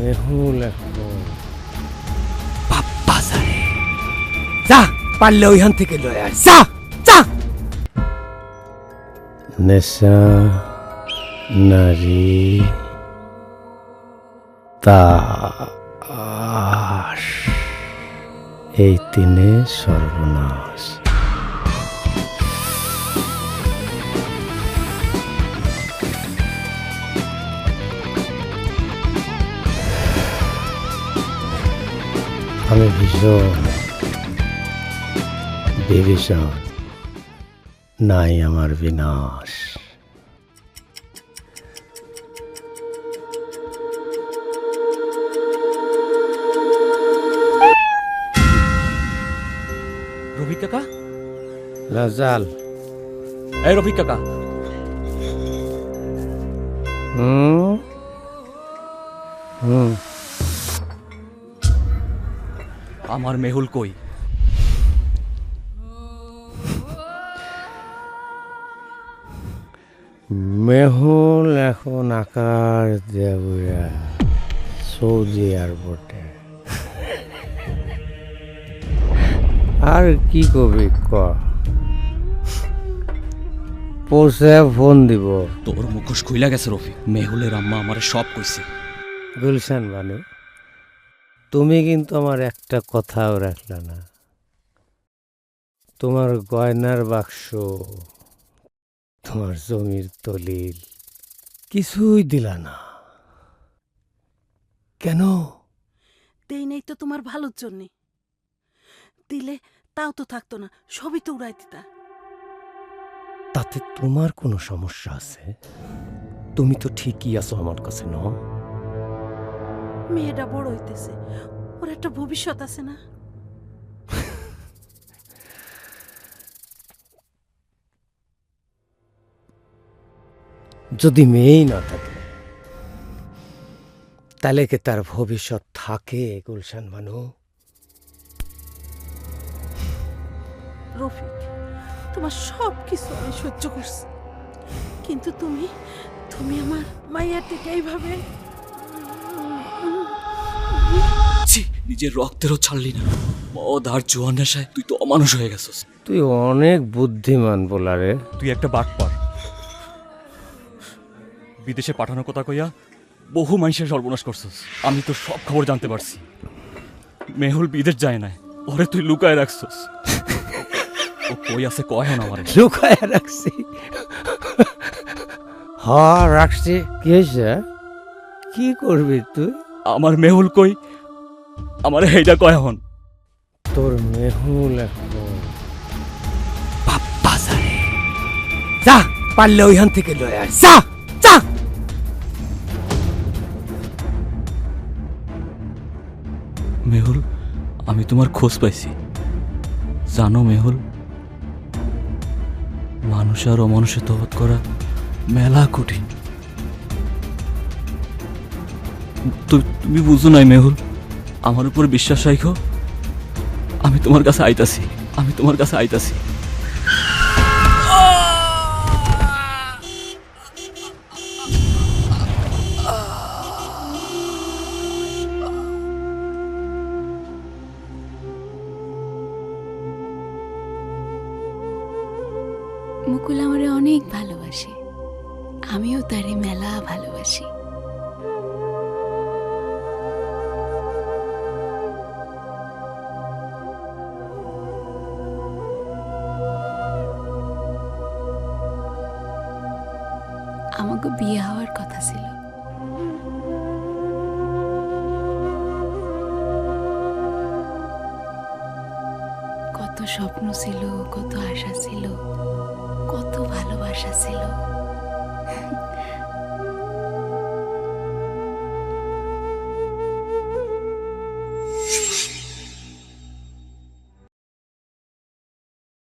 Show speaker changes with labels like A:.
A: মেহুল এখন। বাপ্পা সারে যা পারলে ওইখান থেকে লয়ে আয়। যা যা। নেশা নারী তাস এই তিনে সর্বনাশ। আমি ভীষণ বিভীষণ নাই আমার বিনাশ।
B: রফিক কাকা?
A: রাজাল।
B: এই রফিক কাকা।
A: হুম হুম?
B: আমার মেহুল কই?
A: মেহুল এখন আকাশ দেবুয়া সৌদি এয়ারপোর্টে। আর কি কবি ক? পৌঁছে ফোন দিব।
B: তোর মুখোশ খুইলা গেছে রফিক। মেহুলের আম্মা আমারে সব কইছে।
A: গুলশান বানু। তুমি কিন্তু আমার একটা কথাও রাখলা না। তোমার গয়নার বাক্স তোমার জমির দলিল কিছুই দিলা না। কেন?
C: দেই নেই তো তোমার ভালোর জন্যে। দিলে তাও তো থাকতো না সবই তো উড়াই দিতা।
A: তাতে তোমার কোনো সমস্যা আছে? তুমি তো ঠিকই আছো আমার কাছে ন
C: মেয়েটা বড় হইতেছে। ওর একটা ভবিষ্যৎ আছে না?
A: যদি মেয়েই না থাকে তাহলে কি তার ভবিষ্যৎ থাকে গুলশান বানু
C: রফিক তোমার সব কিছু আমি সহ্য করছি। কিন্তু তুমি তুমি আমার মাইয়ার থেকে এইভাবে
B: ছি নিজের রক্তেরও ছাড়লি না। মদ আর জোয়ান নেশায় তুই তো অমানুষ হয়ে গেছিস।
A: তুই অনেক বুদ্ধিমান বলারে।
B: তুই একটা বাট পার। বিদেশে পাঠানোর কথা কইয়া বহু মানুষের সর্বনাশ করছিস। আমি তো সব খবর জানতে পারছি। মেহুল বিদেশ যায় না ওরে তুই লুকায় রাখছিস। ও কই আছে কয় না আমারে।
A: লুকায় রাখছি। হ রাখছি। কি হয়েছে? কি করবি তুই?
B: আমার মেহুল কই? আমার এইটা কয় হন?
A: তোর মেহুল এখন। বাপ্পা সারে যা পারলে ওইখান থেকে লয়ে আয়। যা যা।
B: মেহুল আমি তোমার খোঁজ পাইছি। জানো মেহুল মানুষ আর অমানুষে তফাৎ করা মেলা কঠিন। তুমি বুঝো নাই মেহুল? আমার উপর বিশ্বাস রাখো আমি তোমার কাছে আইতাছি, আমি তোমার কাছে আইতাছি।
D: মুকুল আমারে অনেক ভালোবাসে। আমিও তারে মেলা ভালোবাসি। আমাকে বিয়ে হওয়ার কথা ছিল। কত স্বপ্ন ছিল কত আশা ছিল কত ভালোবাসা ছিল।